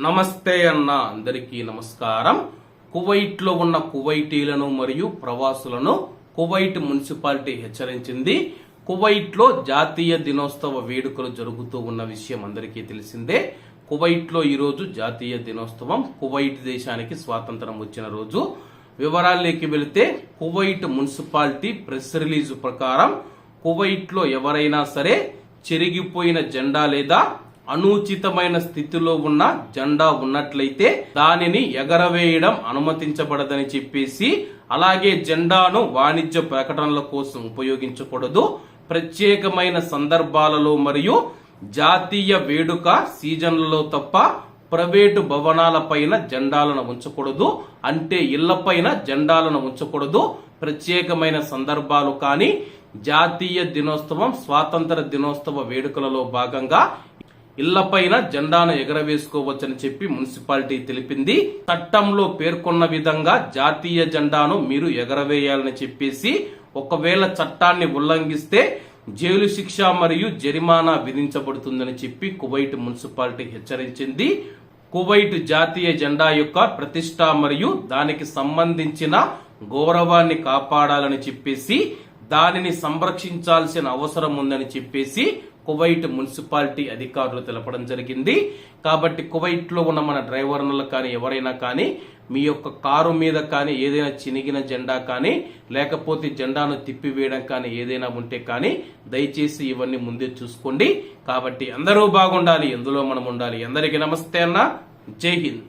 నమస్తే అన్న అందరికీ నమస్కారం. కువైట్లో ఉన్న కువైటీలను మరియు ప్రవాసులను కువైట్ మున్సిపాలిటీ హెచ్చరించింది. కువైట్లో జాతీయ దినోత్సవ వేడుకలు జరుగుతూ ఉన్న విషయం అందరికీ తెలిసిందే. కువైట్లో జాతీయ దినోత్సవం. కువైట్ దేశానికి స్వాతంత్రం వచ్చిన రోజు. వివరాల్లోకి వెళితే కువైట్ మున్సిపాలిటీ ప్రెస్ రిలీజ్ ప్రకారం కువైట్లో ఎవరైనా సరే చెరిగిపోయిన జెండా లేదా అనుచితమైన స్థితిలో ఉన్న జెండా ఉన్నట్లయితే దానిని ఎగరవేయడం అనుమతించబడదని చెప్పేసి అలాగే జెండాను వాణిజ్య ప్రకటనల కోసం ఉపయోగించకూడదు. ప్రత్యేకమైన సందర్భాలలో మరియు జాతీయ వేడుక సీజన్లలో తప్ప ప్రైవేటు భవనాలపైన జెండాలను ఉంచకూడదు. అంటే ఇళ్ళపైన జెండాలను ఉంచకూడదు. ప్రత్యేకమైన సందర్భాలు కానీ జాతీయ దినోత్సవం స్వాతంత్ర దినోత్సవ వేడుకలలో భాగంగా ఇళ్ళపైన జెండాను ఎగరవేసుకోవచ్చని చెప్పి మున్సిపాలిటీ తెలిపింది. చట్టంలో పేర్కొన్న విధంగా జాతీయ జెండాను మీరు ఎగరవేయాలని చెప్పేసి ఒకవేళ చట్టాన్ని ఉల్లంఘిస్తే జైలు శిక్ష మరియు జరిమానా విధించబడుతుందని చెప్పి కువైట్ మున్సిపాలిటీ హెచ్చరించింది. కువైట్ జాతీయ జెండా యొక్క ప్రతిష్ట మరియు దానికి సంబంధించిన గౌరవాన్ని కాపాడాలని చెప్పేసి దానిని సంరక్షించాల్సిన అవసరం ఉందని చెప్పేసి కువైట్ మున్సిపాలిటీ అధికారులు తెలపడం జరిగింది. కాబట్టి కువైట్లో ఉన్న మన డ్రైవర్లు కానీ ఎవరైనా కానీ మీ యొక్క కారు మీద కానీ ఏదైనా చినిగిన జెండా కానీ లేకపోతే జెండాను తిప్పివేయడం కానీ ఏదైనా ఉంటే కానీ దయచేసి ఇవన్నీ ముందే చూసుకోండి. కాబట్టి అందరూ బాగుండాలి ఎందులో మనం ఉండాలి. అందరికీ నమస్తే అన్న. జై హింద్.